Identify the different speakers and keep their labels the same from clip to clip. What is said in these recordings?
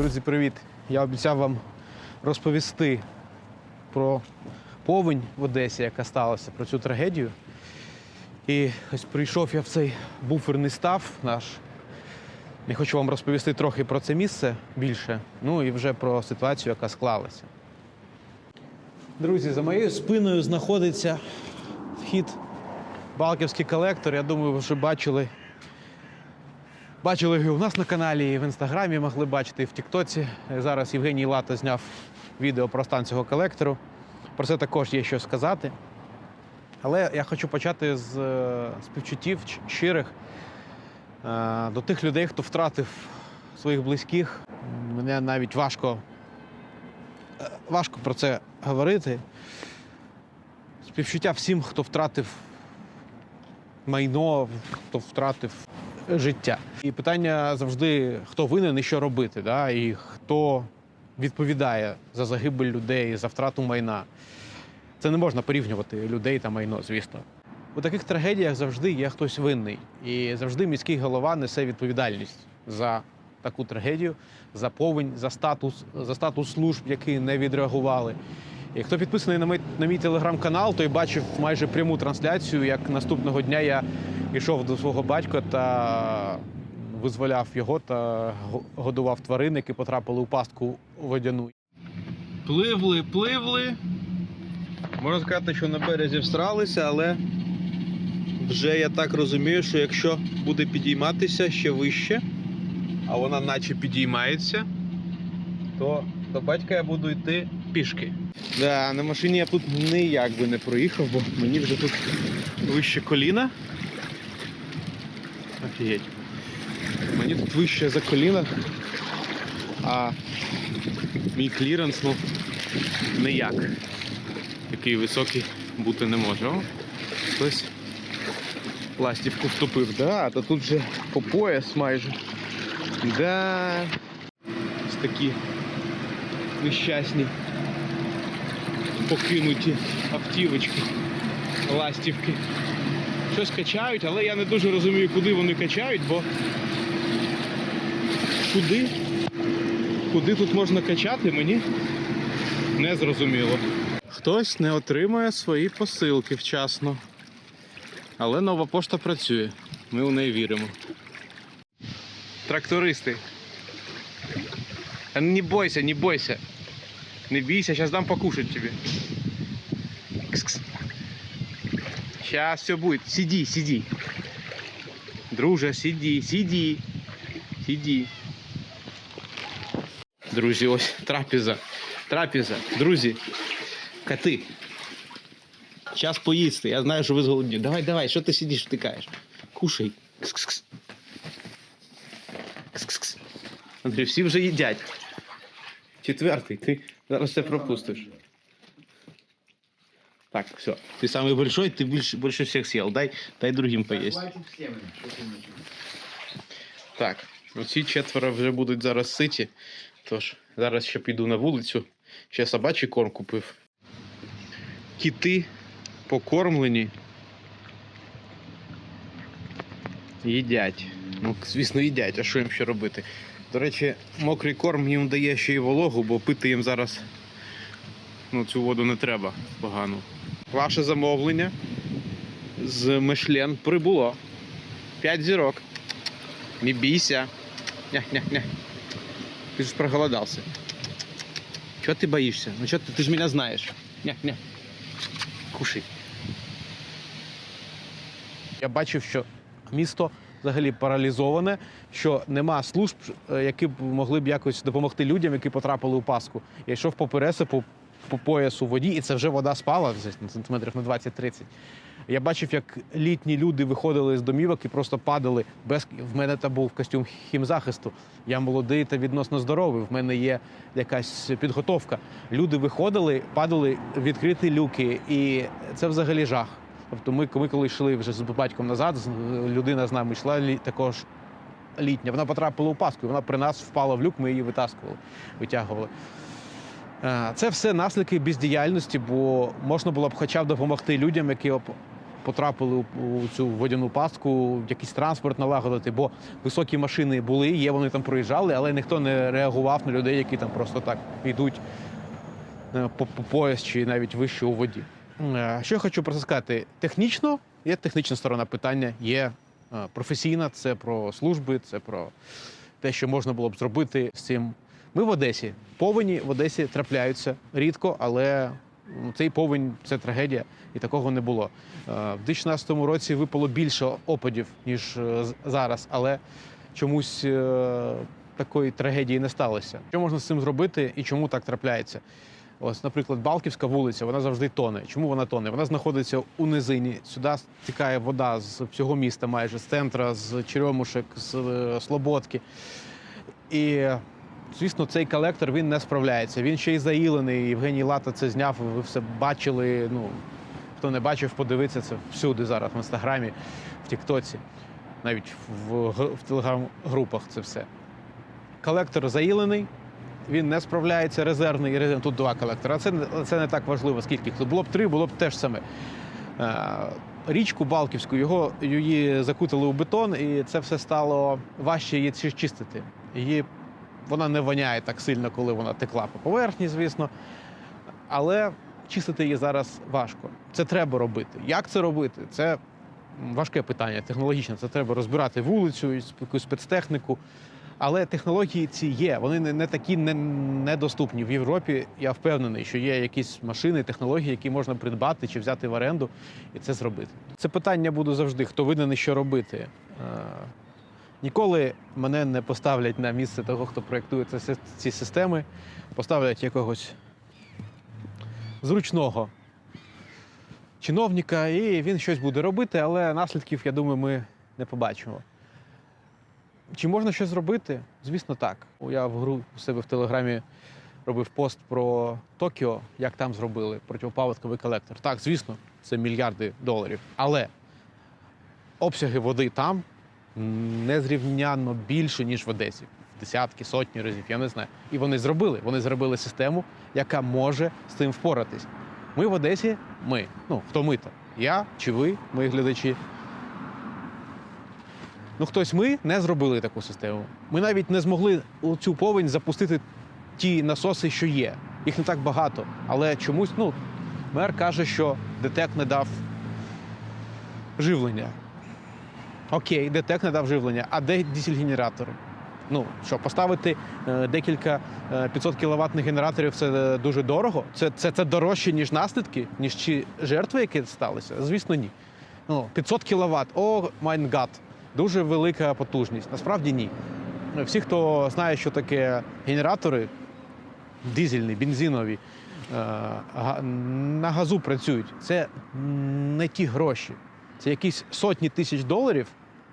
Speaker 1: Друзі, привіт! Я обіцяв вам розповісти про повень в Одесі, яка сталася, про цю трагедію. І ось прийшов я в цей буферний став наш. Я хочу вам розповісти трохи про це місце більше, ну і вже про ситуацію, яка склалася. Друзі, за моєю спиною знаходиться вхід Балківський колектор. Я думаю, ви вже бачили Бачили його у нас на каналі, і в інстаграмі могли бачити, і в Тіктоці. Зараз Євгеній Лата зняв відео про стан цього колектору. Про це також є що сказати. Але я хочу почати з е, співчуттів щирих е, до тих людей, хто втратив своїх близьких. Мене навіть важко, е, важко про це говорити. Співчуття всім, хто втратив майно, хто втратив життя. І питання завжди, хто винен і що робити, да? і хто відповідає за загибель людей, за втрату майна. Це не можна порівнювати людей та майно, звісно. У таких трагедіях завжди є хтось винний. І завжди міський голова несе відповідальність за таку трагедію, за повінь, за статус, за статус служб, які не відреагували. І хто підписаний на мій, на мій телеграм-канал, той бачив майже пряму трансляцію, як наступного дня я йшов до свого батька та визволяв його та годував тварин, які потрапили у пастку водяну. Пливли, пливли. Можна сказати, що на березі всралися, але вже я так розумію, що якщо буде підійматися ще вище, а вона наче підіймається, то до батька я буду йти пішки. Да, на машині я тут ніяк би не проїхав, бо мені вже тут вище коліна. Офігеть. Мені тут вище за коліна, а мій кліренс, ну, ніяк. Такий високий бути не може. О, хтось пластівку втопив. Да, та тут вже по пояс майже. Да. Ось такі нещасні покинуті автівочки, ластівки. Щось качають, але я не дуже розумію, куди вони качають, бо куди? Куди тут можна качати, мені не зрозуміло. Хтось не отримує свої посилки вчасно. Але нова пошта працює. Ми у неї віримо. Трактористи. Не бойся, не бойся. Не бейся, сейчас дам покушать тебе. Кс-кс. Сейчас все будет. Сиди, сиди. Друже, сиди, сиди. Сиди. Друзі, ось трапеза. Трапеза. Друзі, коти. Час поїсти. Я знаю, що ви зголодні. Давай, давай, що ти сидиш, втикаєш? Кушай. Кс-кс-кс. Кс-кс-кс. Андрій, всі вже їдять. Четвертий, ти зараз це пропустиш. Так, все. Ты самый большой, ты больше, больше всех съел. Дай, дай другим поесть.
Speaker 2: Хватит всем, что ты начал.
Speaker 1: Так, оці четверо вже будуть зараз ситі. Тож, зараз ще піду на вулицю. Ще собачий корм купив. Кіти покормлені. Їдять. Ну, звісно, їдять, а що їм ще робити? До речі, мокрий корм їм дає ще й вологу, бо пити їм зараз ну, цю воду не треба погано. Ваше замовлення з Мишлен прибуло. П'ять зірок. Не бійся. Ня-ня-ня. Ты же проголодался. Чего ты боишься? Ну что ты, ты же меня знаешь. Ня-ня. Кушай. Я бачив, що місто взагалі паралізоване, що нема служб, е, які б могли б якось допомогти людям, які потрапили у паску. Я йшов по пересипу по поясу в воді, і це вже вода спала на сантиметрів на 20-30. Я бачив, як літні люди виходили з домівок і просто падали без в мене та був костюм хімзахисту. Я молодий та відносно здоровий. В мене є якась підготовка. Люди виходили, падали відкриті люки, і це взагалі жах. Тобто, ми, ми коли йшли вже з батьком назад, людина з нами йшла також літня. Вона потрапила у паску, вона при нас впала в люк, ми її витаскували, витягували. Е, Це все наслідки бездіяльності, бо можна було б хоча б допомогти людям, які потрапили у, цю водяну пастку, якийсь транспорт налагодити, бо високі машини були, є, вони там проїжджали, але ніхто не реагував на людей, які там просто так йдуть е, по пояс чи навіть вище у воді. Е, Що я хочу просто сказати? Технічно є технічна сторона питання, є е, професійна, це про служби, це про те, що можна було б зробити з цим. Ми в Одесі. Повені в Одесі трапляються рідко, але цей повень це трагедія, і такого не було. Е, В 2016 році випало більше опадів, ніж зараз, але чомусь такої трагедії не сталося. Що можна з цим зробити і чому так трапляється? Ось, наприклад, Балківська вулиця, вона завжди тоне. Чому вона тоне? Вона знаходиться у низині. Сюди стікає вода з всього міста, майже з центра, з Черемушек, з е, Слободки. І, звісно, цей колектор він не справляється. Він ще й заїлений. Євгеній Лата це зняв. Ви все бачили. Ну, хто не бачив, подивиться це всюди зараз в інстаграмі, в Тіктоці, навіть в, в телеграм-групах це все. Колектор заїлений, він не справляється, резервний, резервний. Тут два колектора. Це, це не так важливо, скільки. Було б три, було б те ж саме. Е, Річку Балківську, його, її закутали у бетон, і це все стало важче її чистити. Її, вона не воняє так сильно, коли вона текла по поверхні, звісно. Але чистити її зараз важко. Це треба робити. Як це робити? Це важке питання, технологічне. Це треба розбирати вулицю, якусь спецтехніку. Але технології ці є. Вони не, не такі не- недоступні. В Європі я впевнений, що є якісь машини, технології, які можна придбати чи взяти в оренду і це зробити. Це питання буде завжди: хто винен і що робити. Е, Ніколи мене не поставлять на місце того, хто проєктує ці системи, поставлять якогось зручного чиновника, і він щось буде робити, але наслідків, я думаю, ми не побачимо. Чи можна щось зробити? Звісно, так. Я в гру у себе в телеграмі робив пост про Токіо, як там зробили протипаводковий колектор. Так, звісно, це мільярди доларів. Але обсяги води там незрівнянно більше, ніж в Одесі. Десятки, сотні разів, я не знаю. І вони зробили. Вони зробили систему, яка може з цим впоратись. Ми в Одесі, ми, ну хто ми то? Я чи ви, мої глядачі. Ну, хтось ми не зробили таку систему. Ми навіть не змогли у цю повень запустити ті насоси, що є. Їх не так багато. Але чомусь, ну, мер каже, що ДТЕК не дав живлення. Окей, ДТЕК не дав живлення, а де дизель-генератори? Ну, що, поставити е, декілька е, 500 кіловатних генераторів це е, дуже дорого. Це, це, це дорожче, ніж наслідки, ніж ті жертви, які сталися? Звісно, ні. Ну, 500 кіловат, о майн гад, дуже велика потужність. Насправді ні. Всі, хто знає, що таке генератори, дизельні, бензинові, е, на газу працюють. Це не ті гроші. Це якісь сотні тисяч доларів,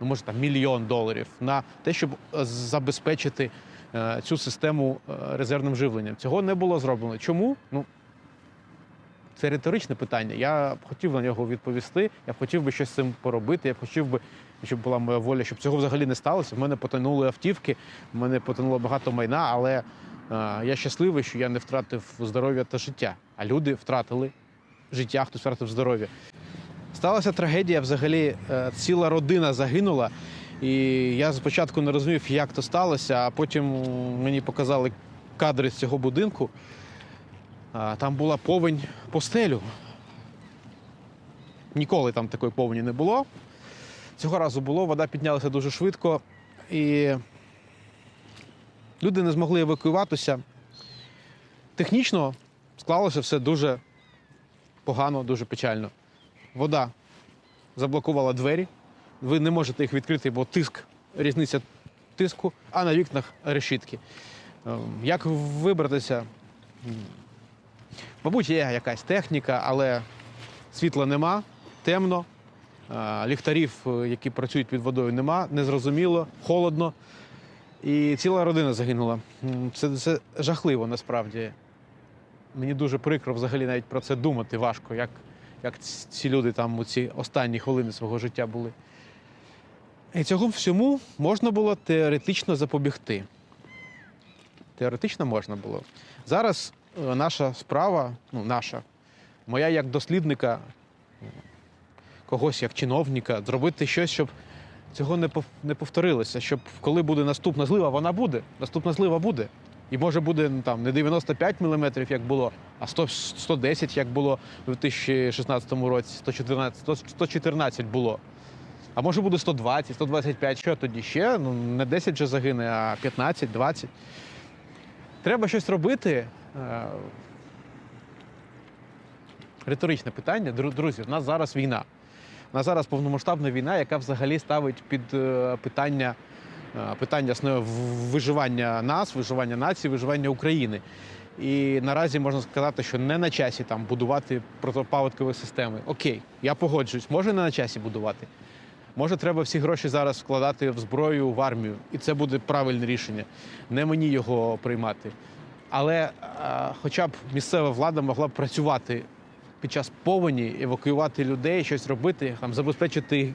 Speaker 1: ну може там мільйон доларів, на те, щоб е, забезпечити е, цю систему резервним живленням. Цього не було зроблено. Чому? Ну, це риторичне питання. Я б хотів на нього відповісти. Я б хотів би щось з цим поробити. Я б хотів би, щоб була моя воля, щоб цього взагалі не сталося. В мене потонули автівки, в мене потонуло багато майна, але е, я щасливий, що я не втратив здоров'я та життя. А люди втратили життя, хтось втратив здоров'я. Сталася трагедія. Взагалі, е, ціла родина загинула. І я спочатку не розумів, як то сталося, а потім мені показали кадри з цього будинку. Там була повень по стелю. Ніколи там такої повені не було. Цього разу було, вода піднялася дуже швидко, і люди не змогли евакуюватися. Технічно склалося все дуже погано, дуже печально. Вода заблокувала двері. Ви не можете їх відкрити, бо тиск, різниця тиску, а на вікнах решітки. Ем, Як вибратися? Мабуть, є якась техніка, але світла нема, темно, ліхтарів, е, які працюють під водою, нема, незрозуміло, холодно. І ціла родина загинула. Це, це жахливо насправді. Мені дуже прикро взагалі навіть про це думати важко, як, як ці люди там у ці останні хвилини свого життя були. І цього всьому можна було теоретично запобігти. Теоретично можна було. Зараз е, наша справа, ну наша, моя як дослідника, когось як чиновника, зробити щось, щоб цього не повторилося. Щоб коли буде наступна злива, вона буде. Наступна злива буде. І може буде ну, там не 95 мм, як було, а 100, 110, як було у 2016 році, 114, 114 було. А може буде 120, 125. Що тоді ще? Ну, не 10 вже загине, а 15, 20. Треба щось робити. Е, Риторичне питання. Друзі, у нас зараз війна. У нас зараз повномасштабна війна, яка взагалі ставить під е, питання, е, питання виживання нас, виживання нації, виживання України. І наразі можна сказати, що не на часі там будувати протипаводкові системи. Окей, я погоджуюсь, може не на часі будувати. Може, треба всі гроші зараз вкладати в зброю, в армію, і це буде правильне рішення. Не мені його приймати. Але е, хоча б місцева влада могла б працювати під час повені, евакуювати людей, щось робити, там забезпечити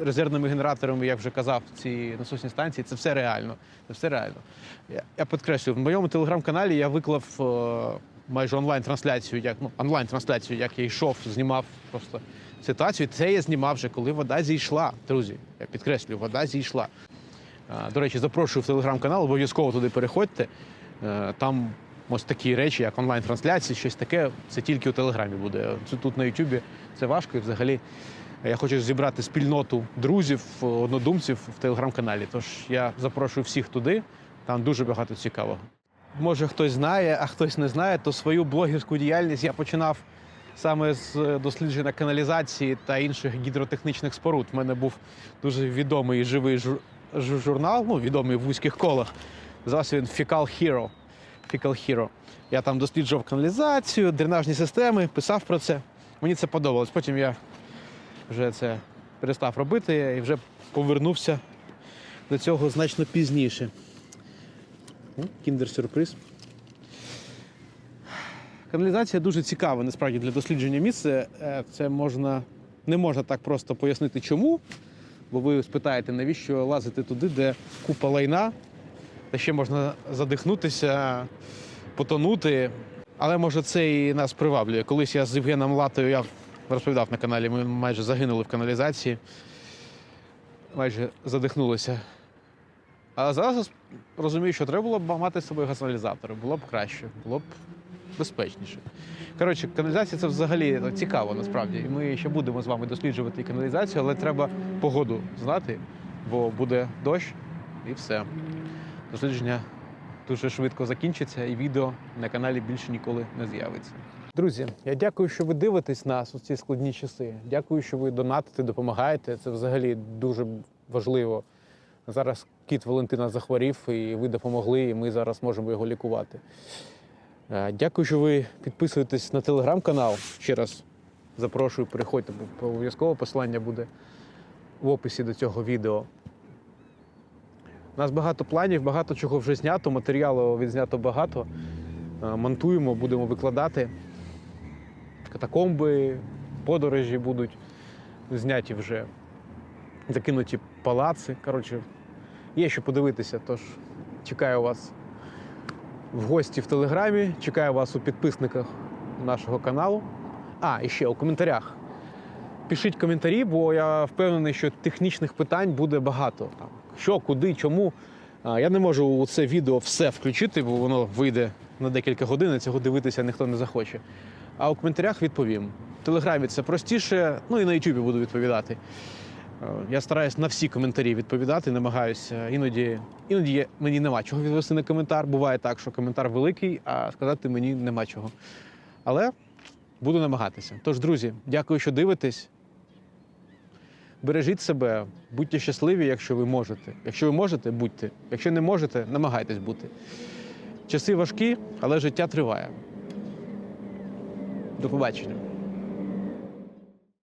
Speaker 1: резервними генераторами, як вже казав, ці насосні станції. Це все реально. Це все реально. Я, я підкреслюю, в моєму телеграм-каналі я виклав е, майже онлайн-трансляцію, як ну онлайн-трансляцію, як я йшов, знімав просто ситуацію. Це я знімав вже, коли вода зійшла. Друзі, я підкреслюю, вода зійшла. Е, До речі, запрошую в телеграм-канал, обов'язково туди переходьте. Е, Там ось такі речі, як онлайн-трансляції, щось таке, це тільки у Телеграмі буде. Це тут на Ютубі це важко і взагалі. Я хочу зібрати спільноту друзів, однодумців в телеграм-каналі. Тож я запрошую всіх туди. Там дуже багато цікавого. Може, хтось знає, а хтось не знає, то свою блогерську діяльність я починав саме з дослідження каналізації та інших гідротехнічних споруд. У мене був дуже відомий живий журнал, ну відомий в вузьких колах. Називався він Fecal Hero. Fecal Hero. Я там досліджував каналізацію, дренажні системи, писав про це. Мені це подобалось. Потім я вже це перестав робити і вже повернувся до цього значно пізніше. Кіндер-сюрприз. Каналізація дуже цікава насправді для дослідження місця. Е, Це можна не можна так просто пояснити, чому. Бо ви спитаєте, навіщо лазити туди, де купа лайна, та ще можна задихнутися, потонути. Але може це і нас приваблює. Колись я з Євгеном Латою, я розповідав на каналі, ми майже загинули в каналізації, майже задихнулися. А зараз розумію, що треба було б мати з собою газоаналізатори, було б краще, було б безпечніше. Коротше, каналізація це взагалі ну, цікаво насправді. І ми ще будемо з вами досліджувати і каналізацію, але треба погоду знати, бо буде дощ і все. Дослідження дуже швидко закінчиться, і відео на каналі більше ніколи не з'явиться. Друзі, я дякую, що ви дивитесь нас у ці складні часи. Дякую, що ви донатите, допомагаєте. Це взагалі дуже важливо. Зараз кіт Валентина захворів, і ви допомогли, і ми зараз можемо його лікувати. Е, Дякую, що ви підписуєтесь на телеграм-канал. Ще раз запрошую, переходьте, бо обов'язково посилання буде в описі до цього відео. У нас багато планів, багато чого вже знято, матеріалу відзнято багато. Е, Монтуємо, будемо викладати. Катакомби, подорожі будуть зняті вже. Закинуті палаци. Коротше, є що подивитися, тож чекаю вас в гості в Телеграмі, чекаю вас у підписниках нашого каналу. А, і ще у коментарях. Пишіть коментарі, бо я впевнений, що технічних питань буде багато. Там, що, куди, чому. Я не можу у це відео все включити, бо воно вийде на декілька годин, і цього дивитися ніхто не захоче. А у коментарях відповім. В Телеграмі це простіше, ну і на Ютубі буду відповідати. Е, Я стараюсь на всі коментарі відповідати, намагаюся. Іноді, іноді мені нема чого відвести на коментар. Буває так, що коментар великий, а сказати мені нема чого. Але буду намагатися. Тож, друзі, дякую, що дивитесь. Бережіть себе, будьте щасливі, якщо ви можете. Якщо ви можете, будьте. Якщо не можете, намагайтесь бути. Часи важкі, але життя триває. До побачення.